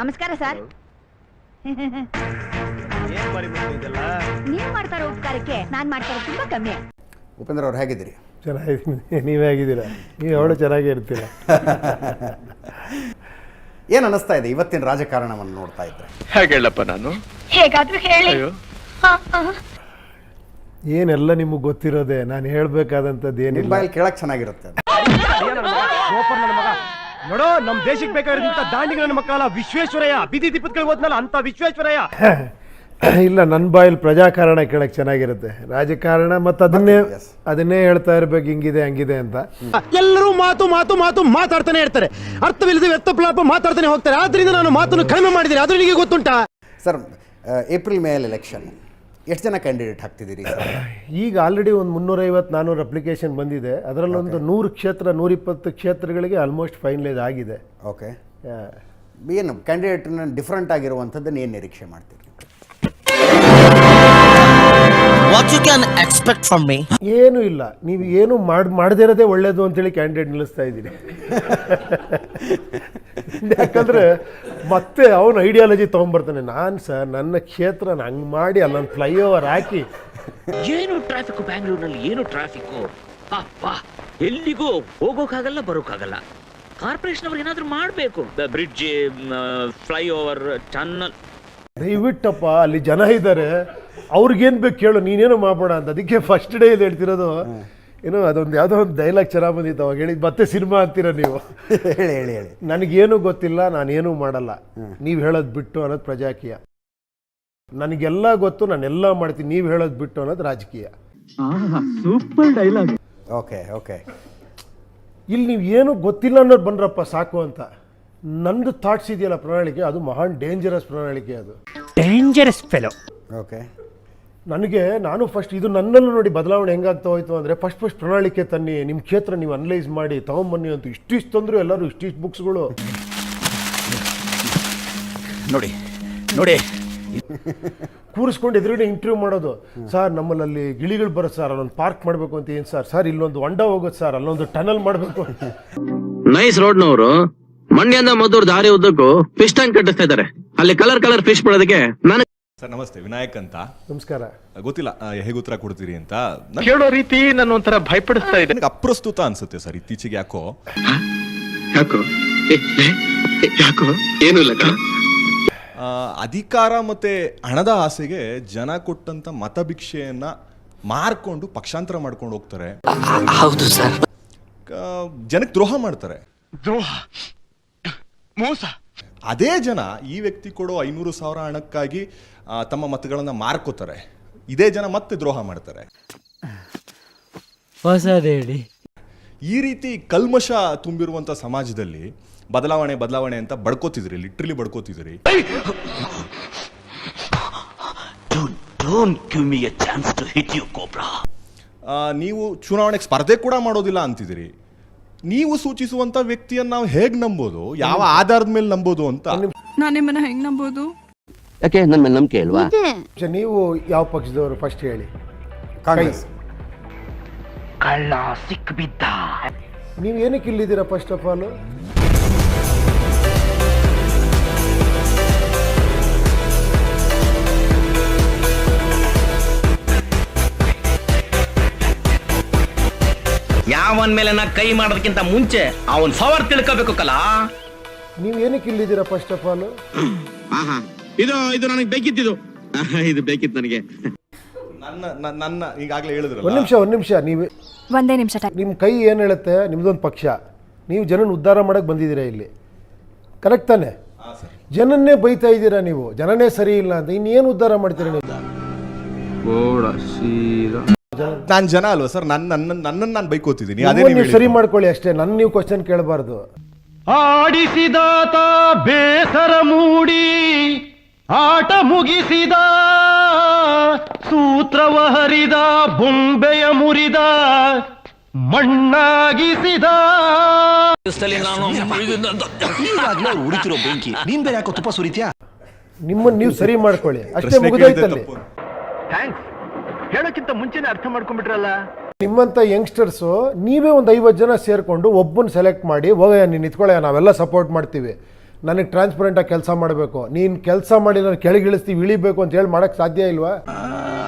ನಮಸ್ಕಾರ ಸರ್. ಏನ್ ಮಾಡಿ ಇದೆಲ್ಲ ನೀವು ಮಾಡ್ತಾರೋ ಉಪಕಾರಕ್ಕೆ ನಾನ್ ಮಾಡ್ತಾರೋ ತುಂಬಾ ಕಮ್ಮಿ. ಉಪೇಂದ್ರ ಅವ್ರು ಹೇಗಿದ್ದೀರಿ? ಚೆನ್ನಾಗಿದ್ದೀನಿ. ನೀವೇ ಆಗಿದ್ದೀರಾ ನೀವು ಅವಳು ಚೆನ್ನಾಗೇ ಇರ್ತೀರ? ಏನು ಅನ್ನಿಸ್ತಾ ಇದೆ ಇವತ್ತಿನ ರಾಜಕಾರಣವನ್ನು ನೋಡ್ತಾ ಇದ್ರೆ? ಹೇಳಪ್ಪ ನಾನು? ಹೇಗಾದ್ರೂ ಹೇಳಿ. ಅಯ್ಯೋ. ಏನೆಲ್ಲ ನಿಮಗೆ ಗೊತ್ತಿರೋದೆ? ನಾನು ಹೇಳಬೇಕಾದಂಥದ್ದು ಏನಿಲ್ಲ. ಕೇಳಕ್ಕೆ ಚೆನ್ನಾಗಿರುತ್ತೆ ಅದು. ನೋಡೋ ನಮ್ ದೇಶಕ್ಕೆ ಬೇಕಾಗಿರೋದಂತ ದಾಂಡಿಗಳ ಮಕ್ಕಳ ವಿಶ್ವೇಶ್ವರಯ್ಯ ಬೀದಿ ದೀಪತ್ಗಳಿಗೆ ಹೋದ್ನಲ್ಲ ಅಂತ ವಿಶ್ವೇಶ್ವರಯ್ಯ. ಇಲ್ಲ ನನ್ನ ಬಾಯಲ್ಲಿ ಪ್ರಜಾಕಾರಣ ಕೇಳಕ್ ಚೆನ್ನಾಗಿರುತ್ತೆ. ರಾಜಕಾರಣ ಮತ್ತು ಅದನ್ನೇ ಅದನ್ನೇ ಹೇಳ್ತಾ ಇರ್ಬೇಕು ಹಿಂಗಿದೆ ಹಂಗಿದೆ ಅಂತ. ಎಲ್ಲರೂ ಮಾತು ಮಾತು ಮಾತು ಮಾತಾಡ್ತಾನೆ ಇರ್ತಾರೆ. ಅರ್ಥವಿಲ್ಲದೆ ವ್ಯರ್ಥಪ್ಲಾಪ ಮಾತಾಡ್ತಾನೆ ಹೋಗ್ತಾರೆ. ಆದ್ರಿಂದ ನಾನು ಮಾತನ್ನು ಕಡಿಮೆ ಮಾಡಿದ್ದೀನಿ. ಅದು ನಿಮಗೆ ಗೊತ್ತುಂಟಾ? ಸರ್ ಏಪ್ರಿಲ್ ಮೇಲೆ ಎಲೆಕ್ಷನ್ ಎಷ್ಟು ಜನ ಕ್ಯಾಂಡಿಡೇಟ್ ಹಾಕ್ತಿದ್ದೀರಿ ಈಗ ಆಲ್ರೆಡಿ ಒಂದು ಮುನ್ನೂರೈವತ್ತು ನಾನ್ನೂರು ಅಪ್ಲಿಕೇಶನ್ ಬಂದಿದೆ. ಅದರಲ್ಲೊಂದು ನೂರು ಕ್ಷೇತ್ರ ನೂರಿಪ್ಪತ್ತು ಕ್ಷೇತ್ರಗಳಿಗೆ ಆಲ್ಮೋಸ್ಟ್ ಫೈನಲೈಸ್ ಆಗಿದೆ. ಓಕೆ ಏನು ಕ್ಯಾಂಡಿಡೇಟ್ನ ಡಿಫ್ರೆಂಟ್ ಆಗಿರುವಂಥದ್ದನ್ನು ಏನು ನಿರೀಕ್ಷೆ ಮಾಡ್ತೀರಿ? What you can expect from me? ಏನೂ ಇಲ್ಲ. ನೀವು ಏನು ಮಾಡಿ ಮಾಡದೇ ಇರೋದೇ ಒಳ್ಳೇದು ಅಂತೇಳಿ ಕ್ಯಾಂಡಿಡೇಟ್ ನಿಲ್ಲಿಸ್ತಾ ಇದ್ದೀನಿ. ಯಾಕಂದ್ರೆ ಮತ್ತೆ ಅವನು ಐಡಿಯಾಲಜಿ ತಗೊಂಡ್ಬರ್ತಾನೆ. ನಾನು ಸರ್ ನನ್ನ ಕ್ಷೇತ್ರ ಹಂಗ್ ಮಾಡಿ ಅಲ್ಲೊಂದು ಫ್ಲೈಓವರ್ ಹಾಕಿ. ಏನು ಟ್ರಾಫಿಕ್ ಬ್ಯಾಂಗ್ಳೂರ್ನಲ್ಲಿ ಏನು ಟ್ರಾಫಿಕ್ ಅಪ್ಪ ಎಲ್ಲಿಗೂ ಹೋಗೋಕ್ಕಾಗಲ್ಲ ಬರೋಕ್ಕಾಗಲ್ಲ. ಕಾರ್ಪೊರೇಷನ್ ಅವ್ರು ಏನಾದ್ರೂ ಮಾಡಬೇಕು. ಬ್ರಿಡ್ಜ್ ಫ್ಲೈಓವರ್ ಟನ್ನಲ್ ದಯವಿಟ್ಟಪ್ಪ ಅಲ್ಲಿ ಜನ ಇದ್ದಾರೆ. ಅವ್ರಿಗೇನು ಬೇಕು ಕೇಳು ನೀನೇನು ಮಾಡ್ಬೋಣ ಅಂತ. ಅದಕ್ಕೆ ಫಸ್ಟ್ ಡೇ ಇದು ಹೇಳ್ತಿರೋದು ಏನೋ ಅದೊಂದು ಯಾವುದೋ ಒಂದು ಡೈಲಾಗ್ ಚೆನ್ನಾಗಿ ಬಂದಿತ್ತು ಅವಾಗ. ಹೇಳಿದ್ದು ಮತ್ತೆ ಸಿನಿಮಾ ಅಂತೀರ ನೀವು? ಹೇಳಿ ಹೇಳಿ ಹೇಳಿ. ನನಗೇನು ಗೊತ್ತಿಲ್ಲ ನಾನೇನು ಮಾಡಲ್ಲ. ನೀವು ಹೇಳೋದು ಬಿಟ್ಟು ಅನ್ನೋದು ಪ್ರಜಾಕೀಯ. ನನಗೆಲ್ಲ ಗೊತ್ತು ನಾನೆಲ್ಲ ಮಾಡ್ತೀನಿ ನೀವು ಹೇಳೋದು ಬಿಟ್ಟು ಅನ್ನೋದು ರಾಜಕೀಯ. Super dialogue okay okay. ಇಲ್ಲಿ ನೀವು ಏನು ಗೊತ್ತಿಲ್ಲ ಅನ್ನೋದು ಬಂದ್ರಪ್ಪ ಸಾಕು ಅಂತ. ನಂದು ಥಾಟ್ಸ್ ಇದೆಯಲ್ಲ ಪ್ರಣಾಳಿಕೆ ಅದು ಮಹಾನ್ ಡೇಂಜರಸ್ ಪ್ರಣಾಳಿಕೆ ಅದು. Dangerous fellow okay. ನನಗೆ ನಾನು ಫಸ್ಟ್ ಇದು ನನ್ನಲ್ಲೂ ನೋಡಿ ಬದಲಾವಣೆ ಹೆಂಗಾಗ್ತಾ ಹೋಯ್ತು ಅಂದರೆ ಫಸ್ಟ್ ಫಸ್ಟ್ ಪ್ರಣಾಳಿಕೆ ತನ್ನಿ ನಿಮ್ಮ ಕ್ಷೇತ್ರ ನೀವು ಅನಲೈಸ್ ಮಾಡಿ ತೊಗೊಂಬನ್ನಿ ಅಂತ ಇಷ್ಟಿಷ್ಟು ತಂದ್ರು ಎಲ್ಲರೂ ಇಷ್ಟಿಷ್ಟು ಬುಕ್ಸ್ಗಳು ನೋಡಿ ನೋಡಿ. ಕೂರಿಸ್ಕೊಂಡು ಎದುರುಗಡೆ ಇಂಟರ್ವ್ಯೂ ಮಾಡೋದು. ಸರ್ ನಮ್ಮಲ್ಲಿ ಗಿಳಿಗಳು ಬರುತ್ತೆ ಸರ್ ಅಲ್ಲೊಂದು ಪಾರ್ಕ್ ಮಾಡಬೇಕು ಅಂತ ಏನು ಸರ್ ಸರ್ ಇಲ್ಲೊಂದು ಹೊಂಡ ಹೋಗೋದು ಸರ್ ಅಲ್ಲೊಂದು ಟನಲ್ ಮಾಡಬೇಕು. ನೈಸ್ ರೋಡ್ನವರು ಮಂಡ್ಯದ ಮದ್ದೂರು ದಾರಿ ಉದ್ದಕ್ಕೂ ಫಿಶ್ ಟ್ಯಾಂಕ್ ಕಟ್ಟಿಸ್ತಾ ಇದ್ದಾರೆ. ಅಲ್ಲಿ ಕಲರ್ ಕಲರ್ ಫಿಶ್ ಬಿಡೋದಕ್ಕೆ ನಾನು ಸರ್ ನಮಸ್ತೆ ವಿನಾಯಕ್ ಅಂತ. ನಮಸ್ಕಾರ. ಗೊತ್ತಿಲ್ಲ ಹೇಗೆ ಉತ್ತರ ಕೊಡ್ತೀರಿ ಅಂತ. ಕೇಳೋ ರೀತಿ ನನ್ನ ಒಂಥರ ಭಯಪಡಿಸ್ತಾ ಇದೆ. ನನಗೆ ಅಪ್ರಸ್ತುತ ಅನ್ಸುತ್ತೆ ಸರ್ ಇತ್ತೀಚೆಗೆ ಯಾಕೋ? ಯಾಕೋ? ಯಾಕೋ? ಏನು ಇಲ್ಲ ಆ, ಅಧಿಕಾರ ಮತ್ತೆ ಹಣದ ಆಸೆಗೆ ಜನ ಕೊಟ್ಟಂತ ಮತಭಿಕ್ಷೆಯನ್ನ ಮಾರ್ಕೊಂಡು ಪಕ್ಷಾಂತರ ಮಾಡ್ಕೊಂಡು ಹೋಗ್ತಾರೆ. ಹೌದು ಸರ್. ಜನಕ್ಕೆ ದ್ರೋಹ ಮಾಡ್ತಾರೆ. ದ್ರೋಹ? ಮೋಸ? ಅದೇ ಜನ ಈ ವ್ಯಕ್ತಿ ಕೊಡೋ ಐನೂರು ಸಾವಿರ ಹಣಕ್ಕಾಗಿ ತಮ್ಮ ಮತಗಳನ್ನು ಮಾರ್ಕೋತಾರೆ. ಇದೇ ಜನ ಮತ್ತೆ ದ್ರೋಹ ಮಾಡ್ತಾರೆ. ಹೇಳಿ. ಈ ರೀತಿ ಕಲ್ಮಶ ತುಂಬಿರುವಂಥ ಸಮಾಜದಲ್ಲಿ ಬದಲಾವಣೆ ಬದಲಾವಣೆ ಅಂತ ಬಡ್ಕೋತಿದ್ರಿ ಲಿಟ್ರಲಿ ಬಡ್ಕೋತಿದ್ರಿ. ನೀವು ಚುನಾವಣೆಗೆ ಸ್ಪರ್ಧೆ ಕೂಡ ಮಾಡೋದಿಲ್ಲ ಅಂತಿದ್ದೀರಿ. ನೀವು ಸೂಚಿಸುವಂತ ವ್ಯಕ್ತಿಯನ್ನ ನಾವು ಹೇಗ್ ನಂಬೋದು ಯಾವ ಆಧಾರದ ಮೇಲೆ ನಂಬೋದು ಅಂತ. ನಾನು ನಿಮ್ಮನ್ನ ಹೆಂಗ್ ನಂಬೋದು? ಯಾಕೆ? ನನ್ನ ಮೇಲೆ ನಂಬಿಕೆ ಇಲ್ವಾ? ನೀವು ಯಾವ ಪಕ್ಷದವರು? ಫಸ್ಟ್ ಹೇಳಿ. ಕಾಂಗ್ರೆಸ್. ಕಳ್ಳ ಸಿಕ್ಕಿಬಿದ್ದ ನೀವು ಏನಕ್ಕೆ ಇಲ್ಲಿದ್ದೀರಾ ಫಸ್ಟ್ ಆಫ್ ಆಲ್ ಯಾವನ್ ಮೇಲೆ ನಾ ಕೈ ಮಾಡೋದಕ್ಕಿಂತ ಮುಂಚೆ ಅವನ್ ಪವರ್ ತಿಳ್ಕೋಬೇಕು ಕಲ. ನೀವು ಏನಕ್ಕೆ ಇಲ್ಲಿದ್ದೀರಾ ಫಸ್ಟ್ ಆಫ್ ಆಲ್ ಇದು ಇದು ನನಗೆ ಬೇಕಿತ್ತಿದು. ಇದು ಬೇಕಿತ್ತು ನನಗೆ. ನನ್ನ ನನ್ನ- ನನ್ನ ಈಗಾಗಲೇ ಹೇಳಿದ್ರಲ್ಲ. ಒಂದು ನಿಮಿಷ ಒಂದು ನಿಮಿಷ ನೀವು. ಒಂದೇ ನಿಮಿಷ ನಿಮ್ಮ ಕೈ ಏನು ಹೇಳುತ್ತೆ? ನಿಮ್ದೊಂದು ಪಕ್ಷ. ನೀವು ಜನನ ಉದ್ಧಾರ ಮಾಡಕ್ಕೆ ಬಂದಿದ್ದೀರಾ ಇಲ್ಲಿ? ಕರೆಕ್ಟ್ ತಾನೆ? ಜನನ್ನೇ ಬೈತಾ ಇದ್ದೀರಾ ನೀವು? ಜನನೇ ಸರಿ ಇಲ್ಲ ಅಂತ. ಇನ್ನೇನು ಉದ್ಧಾರ ಮಾಡ್ತೀರಾ ನೀವು? ನಾನ್ ಜನ ಅಲ್ವಾ ಸರ್? ನನ್ನ ನನ್ನ ನನ್ನನ್ನು ನಾನು ಬೈಕೋತಿದ್ದೀನಿ. ಅದೇ ನೀವು ನೀವು ಸರಿ ಹೇಳಿದ್ದು. ಮಾಡ್ಕೊಳ್ಳಿ ಅಷ್ಟೇ. ನನ್ನ ನೀವು ಕ್ವಶನ್ ಕೇಳಬಾರ್ದು. ಆಡಿಸಿದಾತ ಬೇಸರ ಮೂಡಿ ಆಟ ಮುಗಿಸಿದ ಸೂತ್ರವ ಹರಿದ ಬೊಂಬೆಯ ಮುರಿದ ಮಣ್ಣಾಗಿಸಿದ. ಉಳಿತಿರೋ ಬೆಂಕಿ. ನೀನ್ ಬೇರೆ ಯಾಕೋ ತುಪ್ಪ ಸುರಿತ್ಯಾ? ನಿಮ್ಮನ್ನು ನೀವು ಸರಿ ಮಾಡ್ಕೊಳ್ಳಿ. ಅಷ್ಟೇ ಪ್ರಶ್ನೆ ಕೇಳಿದ್ದೆ ಮುಗಿದೋಯ್ತಲ್ಲಿ ತಪ್ಪು. ಥ್ಯಾಂಕ್ಸ್ ಹೇಳೋಕ್ಕಿಂತ ಮುಂಚೆನೆ ಅರ್ಥ ಮಾಡ್ಕೊಂಡ್ಬಿಟ್ರಲ್ಲ? ನಿಮ್ಮಂತ ಯಂಗ್ಸ್ಟರ್ಸು ನೀವೇ ಒಂದು ಐವತ್ತು ಜನ ಸೇರಿಕೊಂಡು ಒಬ್ಬನ ಸೆಲೆಕ್ಟ್ ಮಾಡಿ ಹೋಗಯ್ಯ ನೀನು ನಿಂತ್ಕೊಳ್ಳಯ್ಯ ನಾವೆಲ್ಲ ಸಪೋರ್ಟ್ ಮಾಡ್ತೀವಿ. ನನಗೆ ಟ್ರಾನ್ಸ್ಪರೆಂಟಾಗಿ ಕೆಲಸ ಮಾಡಬೇಕು. ನೀನು ಕೆಲಸ ಮಾಡಿ ನಾನು ಕೆಳಗಿಳಿಸ್ತೀವಿ ಇಳಿಬೇಕು ಅಂತ ಹೇಳಿ ಮಾಡೋಕ್ಕೆ ಸಾಧ್ಯ ಇಲ್ವಾ?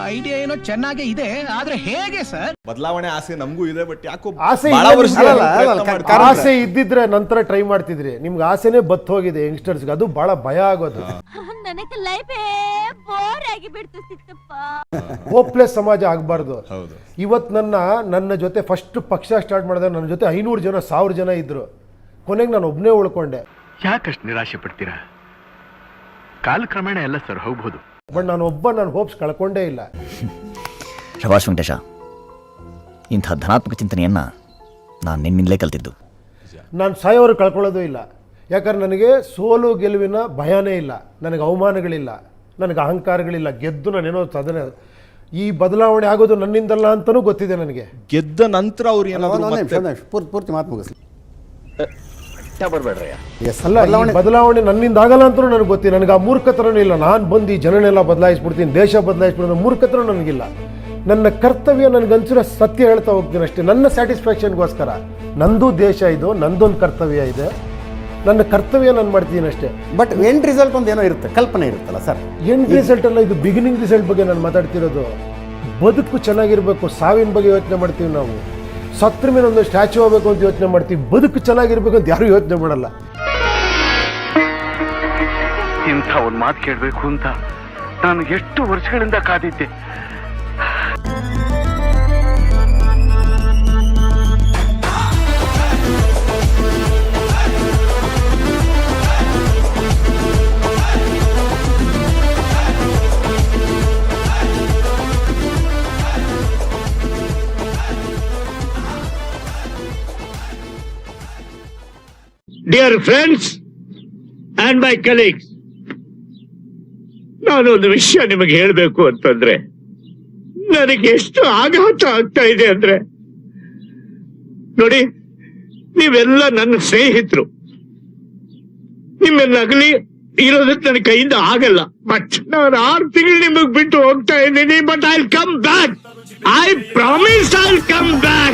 ಐಡಿಯಾ ಏನೋ ಚೆನ್ನಾಗೇ ಇದೆ ಆದ್ರೆ ಹೇಗೆ ಸರ್? ಬದಲಾವಣೆ ಆಸೆ ನಮಗೂ ಇದೆ ಬಟ್ ಯಾಕೋ ಆಸೆ ಬಹಳ ಇಲ್ಲ ವರ್ಷದಿಂದ ಅಲ್ಲ, ಅಲ್ಲ, ಪ್ರಯತ್ನ ಮಾಡ್ತಾ ಕಾರಣ- ಆಸೆ ಇದ್ದಿದ್ರೆ ನಂತರ ಟ್ರೈ ಮಾಡ್ತಿದ್ರಿ. ನಿಮ್ಗೆ ಆಸೆನೇ ಬತ್ತೋಗಿದೆ ಯಂಗ್ಸ್ಟರ್ಸ್ಗೆ ಅದು ಬಹಳ ಭಯ ಆಗೋದು. ನನಗೆ ಆಗಿ ಬಿಡ್ತು ಸಿತ್ತಪ್ಪ. ಹೋಪ್ಲೆಸ್ ಸಮಾಜ ಆಗಬಾರ್ದು. ಹೌದು. ಇವತ್ತು ನನ್ನ ನನ್ನ ಜೊತೆ ಫಸ್ಟ್ ಪಕ್ಷ ಸ್ಟಾರ್ಟ್ ಮಾಡಿದಾಗ ನನ್ನ ಜೊತೆ ಐನೂರು ಜನ ಸಾವಿರ ಜನ ಇದ್ರು. ಕೊನೆಗೆ ನಾನು ಒಬ್ಬನೇ ಉಳ್ಕೊಂಡೆ. ಯಾಕಷ್ಟು ನಿರಾಶೆ ಪಡ್ತೀರಾ? ಕಾಲಕ್ರಮೇಣ ಎಲ್ಲ ಸರ್ ಹೋಗ್ಬೋದು. ಬಟ್ ನಾನು ಒಬ್ಬ ನನ್ನ ಹೋಪ್ಸ್ ಕಳ್ಕೊಂಡೇ ಇಲ್ಲ. ಶಭಾಷ್ ವೆಂಕಟೇಶ ಇಂಥ ಧನಾತ್ಮಕ ಚಿಂತನೆಯನ್ನು ನಾನು ನಿನ್ನಿಂದಲೇ ಕಲ್ತಿದ್ದು. ನಾನು ಸಾಯೋರು ಕಳ್ಕೊಳ್ಳೋದು ಇಲ್ಲ. ಯಾಕಂದ್ರೆ ನನಗೆ ಸೋಲು ಗೆಲುವಿನ ಭಯನೇ ಇಲ್ಲ. ನನಗೆ ಅವಮಾನಗಳಿಲ್ಲ. ನನಗೆ ಅಹಂಕಾರಗಳಿಲ್ಲ ಗೆದ್ದು ನಾನೇನೋ ಸಾಧನೆ ಈ ಬದಲಾವಣೆ ಆಗೋದು ನನ್ನಿಂದಲ್ಲ ಅಂತಲೂ ಗೊತ್ತಿದೆ ನನಗೆ. ಗೆದ್ದ ನಂತರ ಅವ್ರು. ಪೂರ್ತಿ ಪೂರ್ತಿ ಮಾತು ಮುಗಿಸ್ಲಿ. ಅಲ್ಲ ಬದಲಾವಣೆ- ಬದಲಾವಣೆ ನನ್ನಿಂದ ಆಗಲ್ಲ ಅಂತಲೂ ನನಗೆ ಗೊತ್ತಿಲ್ಲ. ನನಗೆ ಆ ಮೂರ್ಖತನೂ ಇಲ್ಲ. ನಾನು ಬಂದು ಈ ಜನನೆಲ್ಲ ಬದಲಾಯಿಸ್ಬಿಡ್ತೀನಿ ದೇಶ ಬದಲಾಯಿಸ್ಬಿಡ್ತೀನಿ ಮೂರ್ಖತನ ನನಗಿಲ್ಲ. ನನ್ನ ಕರ್ತವ್ಯ ನನಗೆ ಅನ್ಸಿರೋ ಸತ್ಯ ಹೇಳ್ತಾ ಹೋಗ್ತೀನಿ ಅಷ್ಟೇ. ನನ್ನ ಸ್ಯಾಟಿಸ್ಫ್ಯಾಕ್ಷನ್ಗೋಸ್ಕರ ನಂದು ದೇಶ ಇದು ನಂದೊಂದು ಕರ್ತವ್ಯ ಇದೆ. ನನ್ನ ಕರ್ತವ್ಯ ನಾನು ಮಾಡ್ತೀನಿ ಅಷ್ಟೇ. ಬಟ್ ಎಂಡ್ ರಿಸಲ್ಟ್ ಒಂದು ಏನೋ ಇರುತ್ತೆ ಕಲ್ಪನೆ ಇರುತ್ತಲ್ಲ ಸರ್? ಎಂಡ್ ರಿಸಲ್ಟ್ ಅಲ್ಲ ಇದು ಬಿಗಿನಿಂಗ್ ರಿಸಲ್ಟ್ ಬಗ್ಗೆ ನಾನು ಮಾತಾಡ್ತಿರೋದು. ಬದುಕು ಚೆನ್ನಾಗಿರ್ಬೇಕು ಸಾವಿನ ಬಗ್ಗೆ ಯೋಚನೆ ಮಾಡ್ತೀವಿ ನಾವು. ಸತ್ರ ಮೇಲೆ ಒಂದು ಸ್ಟ್ಯಾಚು ಆಗಬೇಕು ಅಂತ ಯೋಚನೆ ಮಾಡ್ತೀವಿ ಬದುಕು ಚೆನ್ನಾಗಿರ್ಬೇಕು ಅಂತ ಯಾರು ಯೋಚನೆ ಮಾಡಲ್ಲ. ಇಂಥ ಒಂದು ಮಾತು ಕೇಳಬೇಕು ಅಂತ ನಾನು ಎಷ್ಟು ವರ್ಷಗಳಿಂದ ಕಾದಿದ್ದೆ. Dear friends and my colleagues ನಾನೊಂದು ವಿಷಯ ನಿಮಗೆ ಹೇಳಬೇಕು ಅಂತಂದ್ರೆ, ನನಗೆ ಎಷ್ಟು ಆಘಾತ ಆಗ್ತಾ ಇದೆ ಅಂದ್ರೆ, ನೋಡಿ, ನೀವೆಲ್ಲ ನನ್ನ ಸ್ನೇಹಿತರು. ನಿಮ್ಮೆಲ್ಲ ಅಗಲಿ ಇರೋದಕ್ಕೆ ನನ್ನ ಕೈಯಿಂದ ಆಗಲ್ಲ. ಬಟ್ ನಾನು ಆರು ತಿಂಗಳು ನಿಮಗೆ ಬಿಟ್ಟು ಹೋಗ್ತಾ ಇದ್ದೀನಿ but I come back I promise I come back